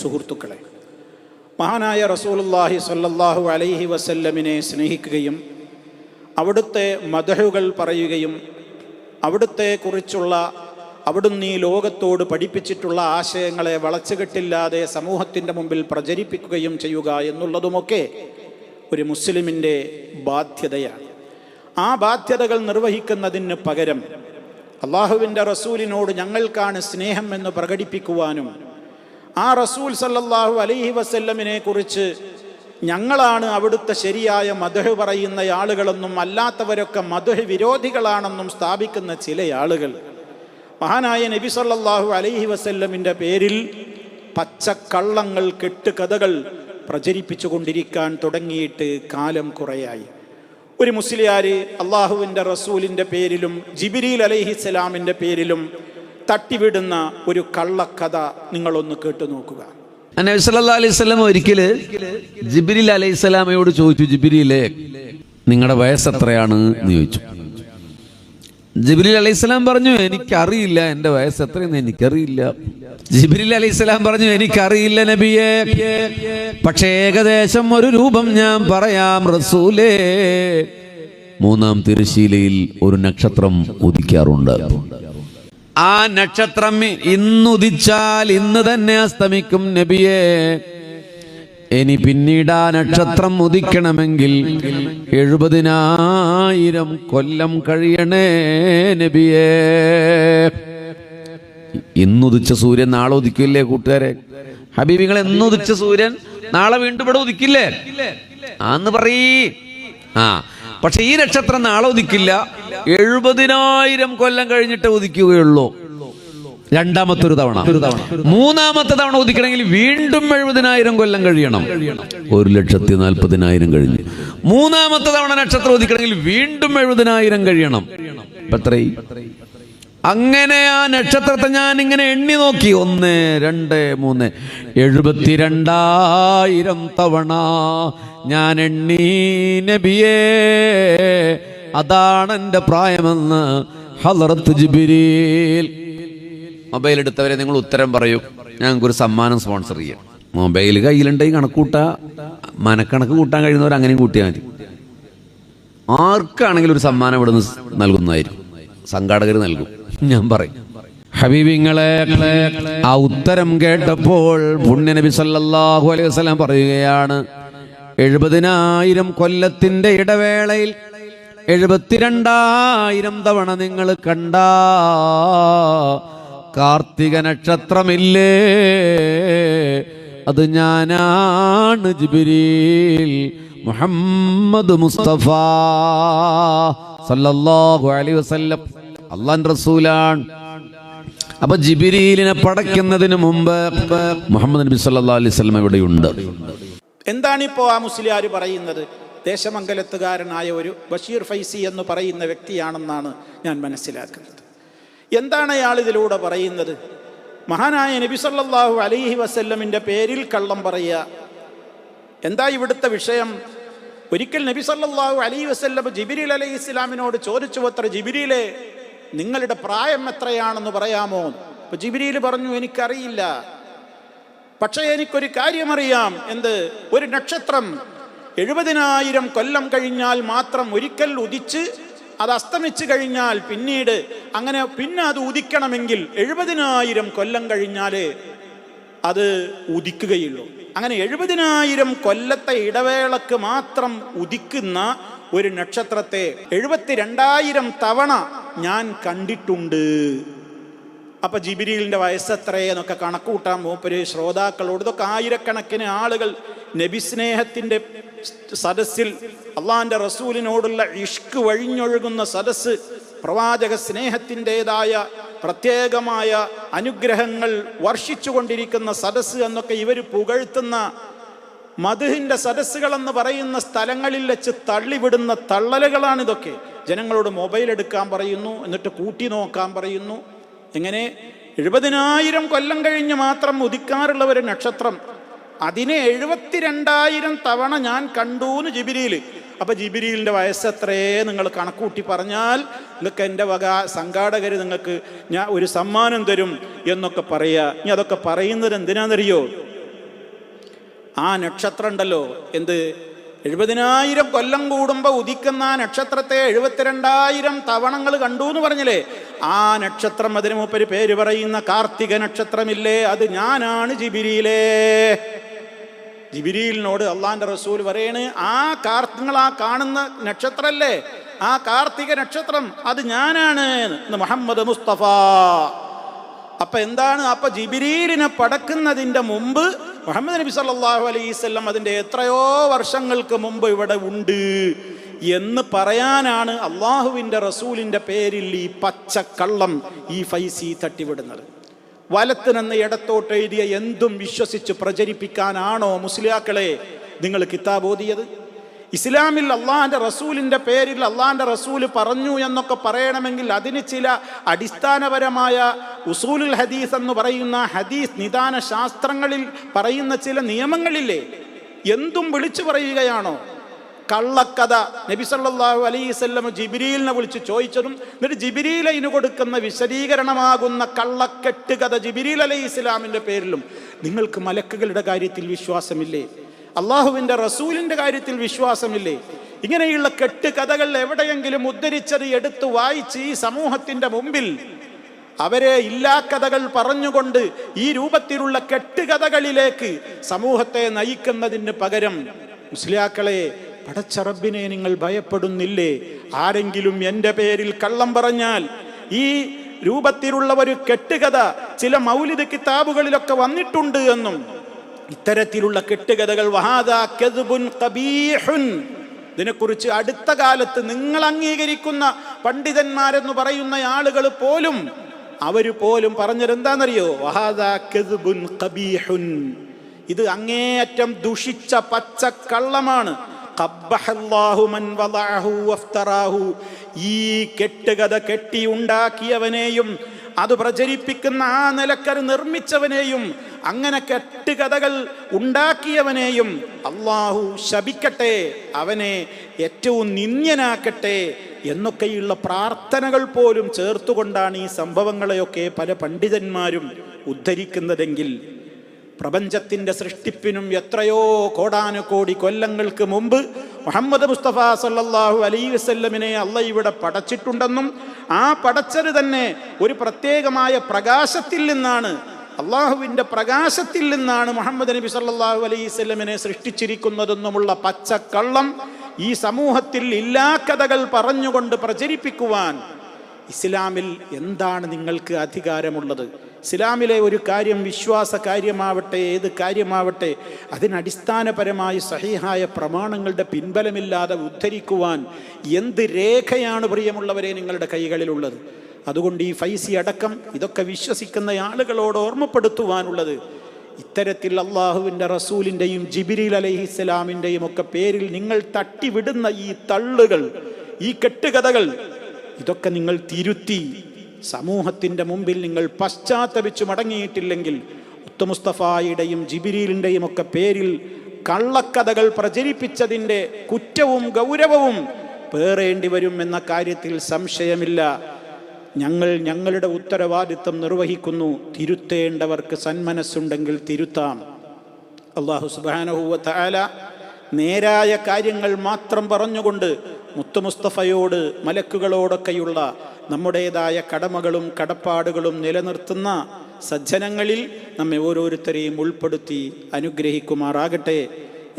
സുഹൃത്തുക്കളെ മഹാനായ റസൂലുല്ലാഹി സല്ലല്ലാഹു അലൈഹി വസല്ലമിനെ സ്നേഹിക്കുകയും അവിടുത്തെ മദഹുകൾ പറയുകയും അവിടുത്തെ കുറിച്ചുള്ള അവിടുന്ന് ഈ ലോകത്തോട് പഠിപ്പിച്ചിട്ടുള്ള ആശയങ്ങളെ വളച്ചുകെട്ടില്ലാതെ സമൂഹത്തിന്റെ മുമ്പിൽ പ്രചരിപ്പിക്കുകയും ചെയ്യുക എന്നുള്ളതുമൊക്കെ ഒരു മുസ്ലിമിന്റെ ബാധ്യതയാണ്. ആ ബാധ്യതകൾ നിർവഹിക്കുന്നതിന് പകരം അള്ളാഹുവിന്റെ റസൂലിനോട് ഞങ്ങൾക്കാണ് സ്നേഹം എന്ന് പ്രകടിപ്പിക്കുവാനും ആ റസൂൽ സല്ലാഹു അലൈഹി വസല്ലമിനെ കുറിച്ച് ഞങ്ങളാണ് അവിടുത്തെ ശരിയായ മധുഹ് പറയുന്ന ആളുകളെന്നും അല്ലാത്തവരൊക്കെ മധുഹ് വിരോധികളാണെന്നും സ്ഥാപിക്കുന്ന ചില ആളുകൾ. മഹാനായ നബി സല്ലാഹു അലൈഹി വസല്ലമിന്റെ പേരിൽ പച്ചക്കള്ളങ്ങൾ കെട്ടുകഥകൾ പ്രചരിപ്പിച്ചു കൊണ്ടിരിക്കാൻ തുടങ്ങിയിട്ട് കാലം കുറയായി. ഒരു മുസ്ലിയാർ അള്ളാഹുവിന്റെ റസൂലിന്റെ പേരിലും ജിബിരിൽ അലൈഹിസ്സലാമിന്റെ പേരിലും തട്ടിവിടുന്ന ഒരു കള്ളക്കഥ നിങ്ങളൊന്ന് കേട്ടു നോക്കുക. നബി സല്ലല്ലാഹു അലൈഹി ജിബ്രീൽ അലൈഹി ചോദിച്ചു ജിബ്രീലെ നിങ്ങളുടെ വയസ്സ് എത്രയാണ് എന്ന് ചോദിച്ചു. ജിബിരി അലൈഹി സ്വലാം പറഞ്ഞു എനിക്കറിയില്ല എന്റെ വയസ്സ് എത്രയെന്ന് എനിക്കറിയില്ല. ജിബിരി അലൈഹി സ്വലാം പറഞ്ഞു എനിക്കറിയില്ല നബിയെ പക്ഷേ ഏകദേശം ഒരു രൂപം ഞാൻ പറയാം റസൂലേ. മൂന്നാം തിരശീലയിൽ ഒരു നക്ഷത്രം ഉദിക്കാറുണ്ട്. ആ നക്ഷത്രം ഇന്നുദിച്ചാൽ ഇന്ന് തന്നെ അസ്തമിക്കും നബിയെ. ഇനി പിന്നീട് ആ നക്ഷത്രം ഉദിക്കണമെങ്കിൽ എഴുപതിനായിരം കൊല്ലം കഴിയണേ നബിയേ. ഇന്നുദിച്ച സൂര്യൻ നാളെ ഉദിക്കില്ലേ കൂട്ടുകാരെ? ഹബീബിങ്ങൾ എന്നുദിച്ച സൂര്യൻ നാളെ വീണ്ടും ഇവിടെ ഉദിക്കില്ലേ? ആന്ന് പറയീ. ആ പക്ഷെ ഈ നക്ഷത്രം നാളെ ഉദിക്കില്ല എഴുപതിനായിരം കൊല്ലം കഴിഞ്ഞിട്ട് ഉദിക്കുകയുള്ളൂ രണ്ടാമത്തെ ഒരു തവണ. മൂന്നാമത്തെ തവണ ഉദിക്കണമെങ്കിൽ വീണ്ടും എഴുപതിനായിരം കൊല്ലം കഴിയണം. ഒരു ലക്ഷത്തി നാൽപ്പതിനായിരം കഴിഞ്ഞ്. മൂന്നാമത്തെ തവണ നക്ഷത്രം ഉദിക്കണമെങ്കിൽ വീണ്ടും എഴുപതിനായിരം കഴിയണം. എത്രയും അങ്ങനെ ആ നക്ഷത്രത്തെ ഞാൻ ഇങ്ങനെ എണ്ണി നോക്കി. ഒന്ന് രണ്ട് മൂന്ന്. എഴുപത്തിരണ്ടായിരം തവണ ഞാൻ എണ്ണി നബിയേ അതാണ് എന്റെ പ്രായമെന്ന് ഹലറത്ത് ജിബിരിൽ. മൊബൈൽ എടുത്തവരെ നിങ്ങൾ ഉത്തരം പറയൂ. ഞങ്ങൾക്കൊരു സമ്മാനം സ്പോൺസർ ചെയ്യാം. മൊബൈൽ കയ്യിലുണ്ടെങ്കിൽ കണക്ക് കൂട്ടാ മനക്കണക്ക് കൂട്ടാൻ കഴിയുന്നവർ അങ്ങനെയും കൂട്ടിയാൽ മതി. ആർക്കാണെങ്കിലും ഒരു സമ്മാനം ഇവിടെ നിന്ന് നൽകുന്നതായിരിക്കും. സംഘാടകർ നൽകും. ഞാൻ പറയും. ഹബീബിങ്ങളെ ആ ഉത്തരം കേട്ടപ്പോൾ പുണ്യ നബി സല്ലല്ലാഹു അലൈഹി വസ്ലാം പറയുകയാണ് എഴുപതിനായിരം കൊല്ലത്തിന്റെ ഇടവേളയിൽ എഴുപത്തിരണ്ടായിരം തവണ നിങ്ങൾ കണ്ട കാർത്തിക നക്ഷത്രമില്ലേ? അത് ഞാനാണ് ജിബിരിൽ മുഹമ്മദ് മുസ്തഫ സല്ലല്ലാഹു അലൈഹി വസല്ലം. അള്ളാൻ റസൂലാണ്. അപ്പൊ ജിബിരിലിനെ പടയ്ക്കുന്നതിന് മുമ്പ് മുഹമ്മദ് നബി സല്ലാ അലൈഹി ഇവിടെയുണ്ട്. എന്താണിപ്പോ ആ മുസ്ലിയാർ പറയുന്നത്? ദേശമംഗലത്തുകാരനായ ഒരു ബഷീർ ഫൈസി എന്ന് പറയുന്ന വ്യക്തിയാണെന്നാണ് ഞാൻ മനസ്സിലാക്കുന്നത്. എന്താണ് അയാൾ ഇതിലൂടെ പറയുന്നത്? മഹാനായ നബി സല്ലാഹു അലൈഹി വസല്ലമിന്റെ പേരിൽ കള്ളം പറയുക. എന്താ ഇവിടുത്തെ വിഷയം? ഒരിക്കൽ നബി സല്ലാഹു അലൈഹി വസല്ലം ജിബിരിൽ അലൈഹി ഇസ്ലാമിനോട് ചോദിച്ചു അത്ര ജിബിരിയിലെ നിങ്ങളുടെ പ്രായം എത്രയാണെന്ന് പറയാമോ? അപ്പൊ ജിബിരിയിൽ പറഞ്ഞു എനിക്കറിയില്ല. പക്ഷേ എനിക്കൊരു കാര്യമറിയാം എന്ത്? ഒരു നക്ഷത്രം എഴുപതിനായിരം കൊല്ലം കഴിഞ്ഞാൽ മാത്രം ഒരിക്കൽ ഉദിച്ച് അത് അസ്തമിച്ചു കഴിഞ്ഞാൽ പിന്നീട് അങ്ങനെ പിന്നെ അത് ഉദിക്കണമെങ്കിൽ എഴുപതിനായിരം കൊല്ലം കഴിഞ്ഞാൽ അത് ഉദിക്കുകയുള്ളൂ. അങ്ങനെ എഴുപതിനായിരം കൊല്ലത്തെ ഇടവേളക്ക് മാത്രം ഉദിക്കുന്ന ഒരു നക്ഷത്രത്തെ എഴുപത്തിരണ്ടായിരം തവണ ഞാൻ കണ്ടിട്ടുണ്ട്. അപ്പൊ ജിബിരിലിന്റെ വയസ്സെത്രയെന്നൊക്കെ കണക്കുകൂട്ടാൻ മൂപ്പര് ശ്രോതാക്കളോട് ഇതൊക്കെ ആയിരക്കണക്കിന് ആളുകൾ നബിസ്നേഹത്തിന്റെ സദസ്സിൽ അള്ളാന്റെ റസൂലിനോടുള്ള ഇഷ്ക് വഴിഞ്ഞൊഴുകുന്ന സദസ്സ് പ്രവാചക സ്നേഹത്തിന്റെതായ പ്രത്യേകമായ അനുഗ്രഹങ്ങൾ വർഷിച്ചുകൊണ്ടിരിക്കുന്ന സദസ്സ് എന്നൊക്കെ ഇവർ പുകഴ്ത്തുന്ന മധുഹിന്റെ സദസ്സുകളെന്ന് പറയുന്ന സ്ഥലങ്ങളിൽ വെച്ച് തള്ളിവിടുന്ന തള്ളലുകളാണിതൊക്കെ. ജനങ്ങളോട് മൊബൈൽ എടുക്കാൻ പറയുന്നു എന്നിട്ട് കൂട്ടി നോക്കാൻ പറയുന്നു. എങ്ങനെ എഴുപതിനായിരം കൊല്ലം കഴിഞ്ഞ് മാത്രം ഉദിക്കാറുള്ള ഒരു നക്ഷത്രം അതിനെ എഴുപത്തിരണ്ടായിരം തവണ ഞാൻ കണ്ടു എന്ന് ജിബിരിയിൽ അപ്പൊ ജിബിരിയിലിന്റെ വയസ്സ് എത്രയേ നിങ്ങൾ കണക്കൂട്ടി പറഞ്ഞാൽ നിങ്ങൾക്ക് എന്റെ വക സംഘാടകർ നിങ്ങൾക്ക് ഞാൻ ഒരു സമ്മാനം തരും എന്നൊക്കെ പറയുക ഇനി അതൊക്കെ പറയുന്നത് എന്തിനാണെന്നറിയോ ആ നക്ഷത്രം ഉണ്ടല്ലോ എന്ത്? എഴുപതിനായിരം കൊല്ലം കൂടുമ്പോൾ ഉദിക്കുന്ന ആ നക്ഷത്രത്തെ എഴുപത്തിരണ്ടായിരം തവണങ്ങൾ കണ്ടു എന്ന് പറഞ്ഞില്ലേ? ആ നക്ഷത്രം അതിന് മൂപ്പര് പേര് പറയുന്ന കാർത്തിക നക്ഷത്രമില്ലേ? അത് ഞാനാണ് ജിബിരിയിലേ. ജിബിരിയിലിനോട് അള്ളാന്റെ റസൂൽ പറയണ് ആ കാർത്തിങ്ങൾ ആ കാണുന്ന നക്ഷത്രമല്ലേ ആ കാർത്തിക നക്ഷത്രം അത് ഞാനാണ് മുഹമ്മദ് മുസ്തഫ. അപ്പൊ എന്താണ്? അപ്പൊ ജിബിരീലിനെ പടക്കുന്നതിന്റെ മുമ്പ് മുഹമ്മദ് നബി സല്ലാഹു അലൈഹി വസല്ലം അതിന്റെ എത്രയോ വർഷങ്ങൾക്ക് മുമ്പ് ഇവിടെ ഉണ്ട് എന്ന് പറയാനാണ് അള്ളാഹുവിന്റെ റസൂലിന്റെ പേരിൽ ഈ പച്ചക്കള്ളം ഈ ഫൈസി തട്ടിവിടുന്നത്. വലത്ത് നിന്ന് ഇടത്തോട്ട് എഴുതിയ എന്തും വിശ്വസിച്ച് പ്രചരിപ്പിക്കാനാണോ മുസ്ലിയാക്കളെ നിങ്ങൾ കിതാബ് ഓതിയത്? ഇസ്ലാമിൽ അള്ളാഹാന്റെ റസൂലിന്റെ പേരിൽ അള്ളാഹാന്റെ റസൂൽ പറഞ്ഞു എന്നൊക്കെ പറയണമെങ്കിൽ അതിന് ചില അടിസ്ഥാനപരമായ ഉസൂലുൽ ഹദീസ് എന്ന് പറയുന്ന ഹദീസ് നിദാന ശാസ്ത്രങ്ങളിൽ പറയുന്ന ചില നിയമങ്ങളില്ലേ? എന്തും വിളിച്ചു പറയുകയാണോ? കള്ളക്കഥ. നബി സല്ലല്ലാഹു അലൈഹി വസല്ലം ജിബിരിലിനെ വിളിച്ച് ചോദിച്ചതും എന്നിട്ട് ജിബിരിൽ അതിന് കൊടുക്കുന്ന വിശദീകരണമാകുന്ന കള്ളക്കെട്ട് കഥ ജിബിരിൽ അലൈഹി ഇസ്ലാമിന്റെ പേരിലും. നിങ്ങൾക്ക് മലക്കുകളുടെ കാര്യത്തിൽ വിശ്വാസമില്ലേ? അള്ളാഹുവിന്റെ റസൂലിന്റെ കാര്യത്തിൽ വിശ്വാസമില്ലേ? ഇങ്ങനെയുള്ള കെട്ട് കഥകൾ എവിടെയെങ്കിലും ഉദ്ധരിച്ചത് എടുത്ത് വായിച്ച് ഈ സമൂഹത്തിന്റെ മുമ്പിൽ അവരെ ഇല്ലാ ഇല്ലാക്കഥകൾ പറഞ്ഞുകൊണ്ട് ഈ രൂപത്തിലുള്ള കെട്ടുകഥകളിലേക്ക് സമൂഹത്തെ നയിക്കുന്നതിന് പകരം മുസ്ലിയാക്കളെ പടച്ചറബിനെ നിങ്ങൾ ഭയപ്പെടുന്നില്ലേ? ആരെങ്കിലും എന്റെ പേരിൽ കള്ളം പറഞ്ഞാൽ ഈ രൂപത്തിലുള്ള ഒരു കെട്ടുകഥ ചില മൗലിദ് കിതാബുകളിലൊക്കെ വന്നിട്ടുണ്ട് എന്നും ഇത്തരത്തിലുള്ള കെട്ടുകഥകൾ ഇതിനെക്കുറിച്ച് അടുത്ത കാലത്ത് നിങ്ങൾ അംഗീകരിക്കുന്ന പണ്ഡിതന്മാരെന്ന് പറയുന്ന ആളുകൾ പോലും അവർ പോലും പറഞ്ഞത് ഇത് അങ്ങേയറ്റം ദുഷിച്ച പച്ച കള്ളമാണ്. ഈ കെട്ടുകഥ കെട്ടിയുണ്ടാക്കിയവനെയും അത് പ്രചരിപ്പിക്കുന്ന ആ നിലക്കർ നിർമ്മിച്ചവനെയും അങ്ങനെ കെട്ടുകഥകൾ ഉണ്ടാക്കിയവനെയും അള്ളാഹു ശപിക്കട്ടെ അവനെ ഏറ്റവും നിന്ദ്യനാക്കട്ടെ എന്നൊക്കെയുള്ള പ്രാർത്ഥനകൾ പോലും ചേർത്തുകൊണ്ടാണ് ഈ സംഭവങ്ങളെയൊക്കെ പല പണ്ഡിതന്മാരും ഉദ്ധരിക്കുന്നതെങ്കിൽ പ്രപഞ്ചത്തിന്റെ സൃഷ്ടിപ്പിനും എത്രയോ കോടാനുകോടി കൊല്ലങ്ങൾക്ക് മുമ്പ് മുഹമ്മദ് മുസ്തഫ സല്ലാഹു അലൈ വസ്ല്ലമിനെ അല്ല ഇവിടെ പടച്ചിട്ടുണ്ടെന്നും ആ പടച്ചത് തന്നെ ഒരു പ്രത്യേകമായ പ്രകാശത്തിൽ നിന്നാണ് അള്ളാഹുവിന്റെ പ്രകാശത്തിൽ നിന്നാണ് മുഹമ്മദ് നബി സല്ലാഹു അലൈവല്ലമിനെ സൃഷ്ടിച്ചിരിക്കുന്നതെന്നുമുള്ള പച്ചക്കള്ളം ഈ സമൂഹത്തിൽ ഇല്ലാ കഥകൾ പറഞ്ഞുകൊണ്ട് പ്രചരിപ്പിക്കുവാൻ ഇസ്ലാമിൽ എന്താണ് നിങ്ങൾക്ക് അധികാരമുള്ളത്? ഇസ്ലാമിലെ ഒരു കാര്യം വിശ്വാസ കാര്യമാവട്ടെ ഏത് കാര്യമാവട്ടെ അതിനടിസ്ഥാനപരമായി സഹിഹായ പ്രമാണങ്ങളുടെ പിൻബലമില്ലാതെ ഉദ്ധരിക്കുവാൻ എന്ത് രേഖയാണ് പ്രിയമുള്ളവരെ നിങ്ങളുടെ കൈകളിലുള്ളത്? അതുകൊണ്ട് ഈ ഫൈസി അടക്കം ഇതൊക്കെ വിശ്വസിക്കുന്ന ആളുകളോട് ഓർമ്മപ്പെടുത്തുവാനുള്ളത് ഇത്തരത്തിൽ അള്ളാഹുവിന്റെ റസൂലിന്റെയും ജിബിരിൽ അലഹിസ്സലാമിന്റെയും ഒക്കെ പേരിൽ നിങ്ങൾ തട്ടിവിടുന്ന ഈ തള്ളുകൾ ഈ കെട്ടുകഥകൾ ഇതൊക്കെ നിങ്ങൾ തിരുത്തി സമൂഹത്തിന്റെ മുമ്പിൽ നിങ്ങൾ പശ്ചാത്തപിച്ചു മടങ്ങിയിട്ടില്ലെങ്കിൽ ഉത്തമുസ്തഫായുടെയും ജിബിരിലിന്റെയും ഒക്കെ പേരിൽ കള്ളക്കഥകൾ പ്രചരിപ്പിച്ചതിന്റെ കുറ്റവും ഗൗരവവും പേറേണ്ടി വരും എന്ന കാര്യത്തിൽ സംശയമില്ല. ഞങ്ങൾ ഞങ്ങളുടെ ഉത്തരവാദിത്തം നിർവഹിക്കുന്നു. തിരുത്തേണ്ടവർക്ക് സന്മനസ്സുണ്ടെങ്കിൽ തിരുത്താം. അള്ളാഹു സുബാനഹുവ തആല നേരായ കാര്യങ്ങൾ മാത്രം പറഞ്ഞുകൊണ്ട് മുത്തു മുസ്തഫയോട് മലക്കുകളോടൊക്കെയുള്ള നമ്മുടേതായ കടമകളും കടപ്പാടുകളും നിലനിർത്തുന്ന സജ്ജനങ്ങളിൽ നമ്മെ ഓരോരുത്തരെയും ഉൾപ്പെടുത്തി അനുഗ്രഹിക്കുമാറാകട്ടെ.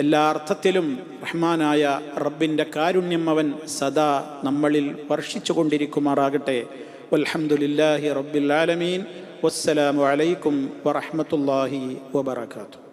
എല്ലാ അർത്ഥത്തിലും റഹ്മാനായ റബ്ബിന്റെ കാരുണ്യം അവൻ സദാ നമ്മളിൽ വർഷിച്ചു കൊണ്ടിരിക്കുമാറാകട്ടെ والحمد لله رب العالمين والسلام عليكم ورحمة الله وبركاته.